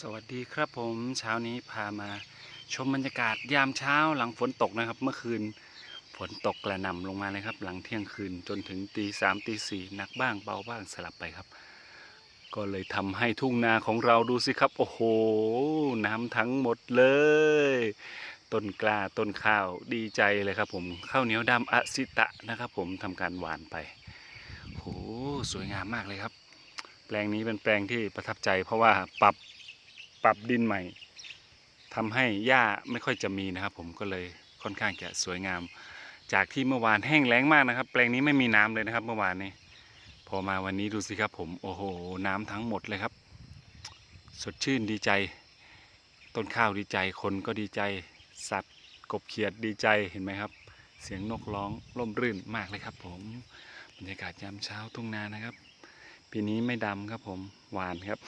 สวัสดีครับผมเช้านี้พามาชมบรรยากาศยามเช้าหลังฝนตกนะครับ เมื่อคืนฝนตกกระหน่ำลงมาเลยครับ หลังเที่ยงคืนจนถึงตีสามตีสี่หนักบ้างเบาบ้างสลับไปครับ ก็เลยทำให้ทุ่งนาของเราดูสิครับ โอ้โห น้ำทั้งหมดเลยต้นกล้าต้นข้าวดีใจเลยครับ ผมข้าวเหนียวดำอสิตะนะครับ ผมทำการหวานไปโอ้โหสวยงามมากเลยครับ แปลงนี้เป็นแปลงที่ประทับใจเพราะว่าปรับ ปรับดินใหม่ทำให้หญ้าไม่ค่อยจะมีนะครับ ผมก็เลยค่อนข้างจะสวยงาม จากที่เมื่อวานแห้งแล้งมากนะครับ แปลงนี้ไม่มีน้ำเลยนะครับ เมื่อวานนี้พอมาวันนี้ดูสิครับ ผมโอ้โห น้ำทั้งหมดเลยครับ สดชื่นดีใจ ต้นข้าวดีใจคนก็ดีใจสัตว์กบเขียดดีใจเห็นไหมครับ เสียงนกร้องร่มรื่นมากเลยครับ ผมบรรยากาศยามเช้าทุ่งนานะครับปีนี้ไม่ดำครับผมหวานครับ